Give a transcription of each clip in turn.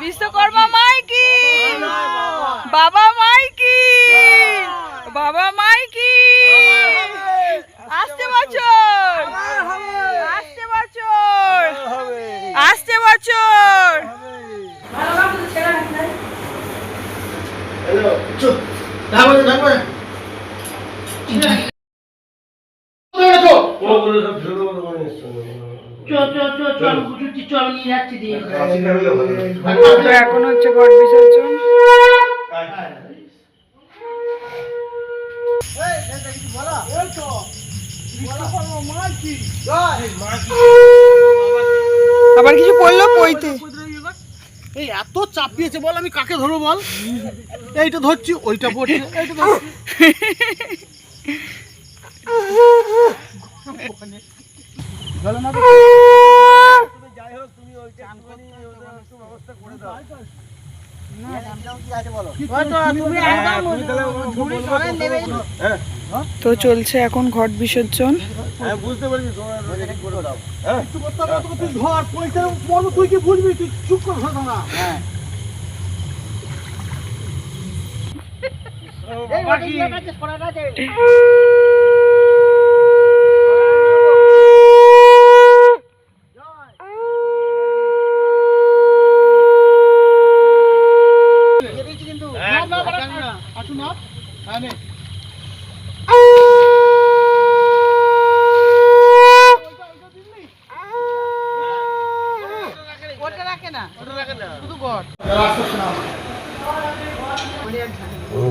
বিশ্বকর্মা মাইকি। বাবা মাইকি। বাবা মাইকি। আসতে বছর। আসতে বছর। আসতে বছর। তো এখন হচ্ছে ঘট বিসর্জন। আবার কিছু পড়ল পইতে? এই এত চাপিয়েছে বল আমি কাকে ধরবো বল? এইটা ধরছি ওইটা পড়ছে এইটা ধরছি। তো চলছে এখন ঘট বিসর্জন। একটু করতে হবে, তোকে তুই ধর পয়সা বলো তুই কি বুঝবি তুই চুপ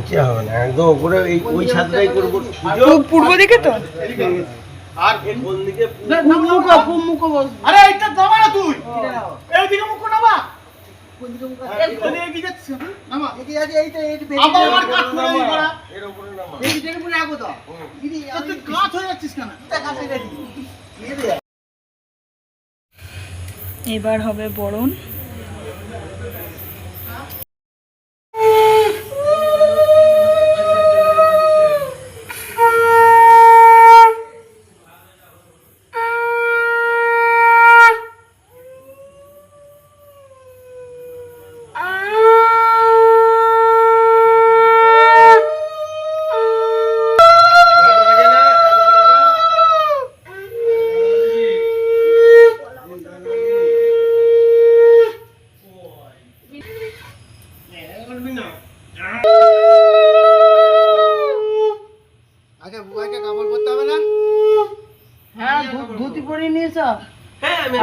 নিচে হবে না? একদম উপরে এই ওই ছাদটাই করব। পূর্ব দিকে তো? আর কোন দিকে আরে এইটা দাবা না তুই! এইদিকে মুখ নামা! এদিকে এগিয়ে যাচ্ছিস, নামা। পরে নিয়েছ? হ্যাঁ আমি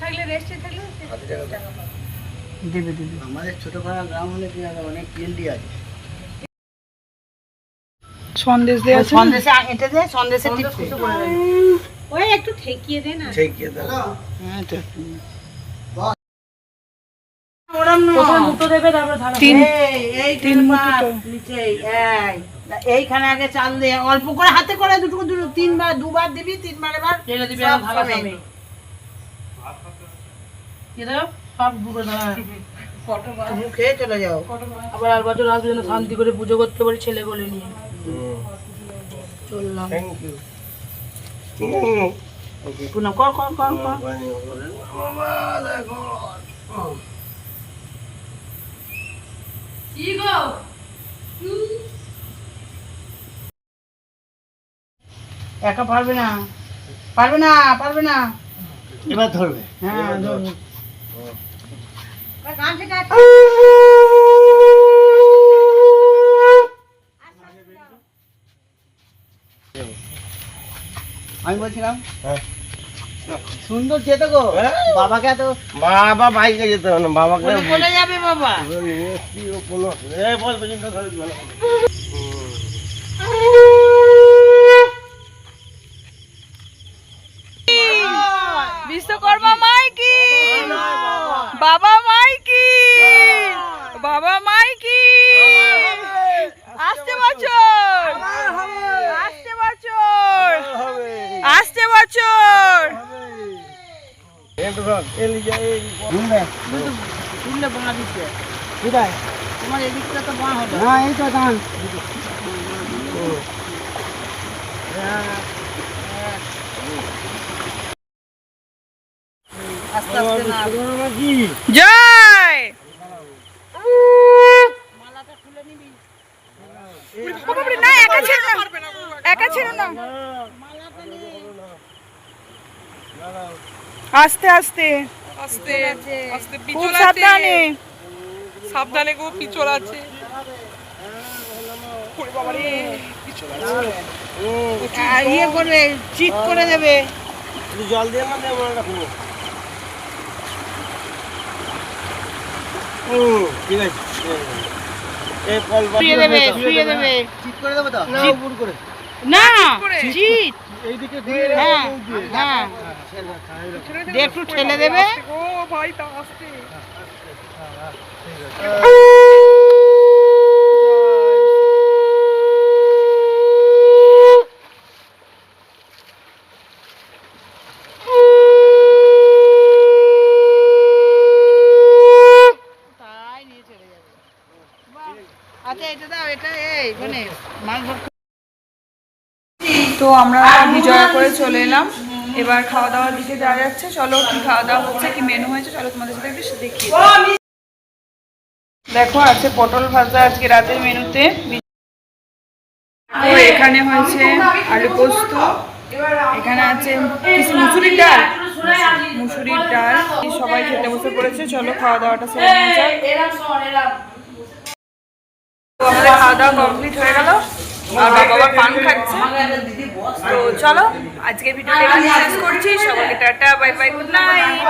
কোনো দেবে দেবে। আমাদের ছোটখাটো গ্রাম হলে কি হবে? অনেক পিএলডি আছে। সন্দেশ দেওয়া সন্দেশে এটা দে সন্দেশে টিপস ওই একটু ঠেকিয়ে দে না। ঠেকিয়ে দাও হ্যাঁ তো ওরম না প্রথমে মুটো দেবে? তারপরে ধারা। তিন এই এই তিন তিন মুঠো তো। নিচে এই। এইখানে আগে চাল দে। অল্প করে হাতে করে দুটো দুটো তিনবার দুবার দিবি তিনবার এবার সব তুমি খেয়ে চলে যাও। আবার আর বছর আসবে যেন শান্তি করে পুজো করতে পারি ছেলে বলে নিয়ে। চললাম। থ্যাংক ইউ পুনম কর কর কর কর। বাবা দেখো একা পারবে না। পারবে না পারবে না। এবার ধরবে হ্যাঁ ধরবো। আমি বলছিলাম হ্যাঁ। সুন্দর যেতে গো হ্যাঁ? বাবাকে এত বাবা বাইকে যেতে হবে না বাবাকে বলে বলে যাবে বাবা নিয়ে এসছি ও কোনো এই বল পর্যন্ত ধরে দিবে না। বিশ্বকর্মা মাইকি বাবা মাইকি বাবা মাইকি আসতে বছর আসতে বছর হবে আসতে বছর এলি এই তুললে বাঁ দিচ্ছে কোথায়? তোমার এদিকটা তো বাঁ হবে। না এই তো জয়! না একা ছেড়ো না একা ছেড়ো না আস্তে আস্তে। আস্তে আস্তে পিছল সাবধানে। সাবধানে গো পিছল আছে। ওরে পিছল আছে। ইয়ে করবে চিট করে দেবে। জল দিয়ে দেবো রাখব হুম ঠিক আছে। এই কল শুয়ে দেবে শুয়ে দেবে। ঠিক করে দেবো তো? না উপর করে। না চিট এইদিকে দিয়ে হ্যাঁ হ্যাঁ। দিয়ে একটু ঠেলে দেবে। ও ভাই তা আসতে তাই নিয়ে চলে যাবে। বাহ। আচ্ছা এটা দাও এটা এই মানে তো আমরা বিজয়া করে চলে এলাম। এবার খাওয়া দাওয়ার দিকে যাওয়া যাচ্ছে, চলো কি খাওয়া দাওয়া হচ্ছে, কি মেনু হয়েছে, চলো তোমাদের সাথে একটু দেখি দেখো, আছে পটল ভাজা আজকে রাতের মেনুতে। এখানে হয়েছে আলু পোস্ত, এখানে আছে মুসুরির ডাল। মুসুরির ডাল সবাই খেতে বসে পড়েছে, চলো খাওয়া দাওয়াটা সেরে নিয়ে যাক আমাদের খাওয়া দাওয়া কমপ্লিট হয়ে গেল। আর বাবা পান খাচ্ছে। তো চলো আজকে ভিডিওটা শেষ করছি। সবাইকে tata bye bye good night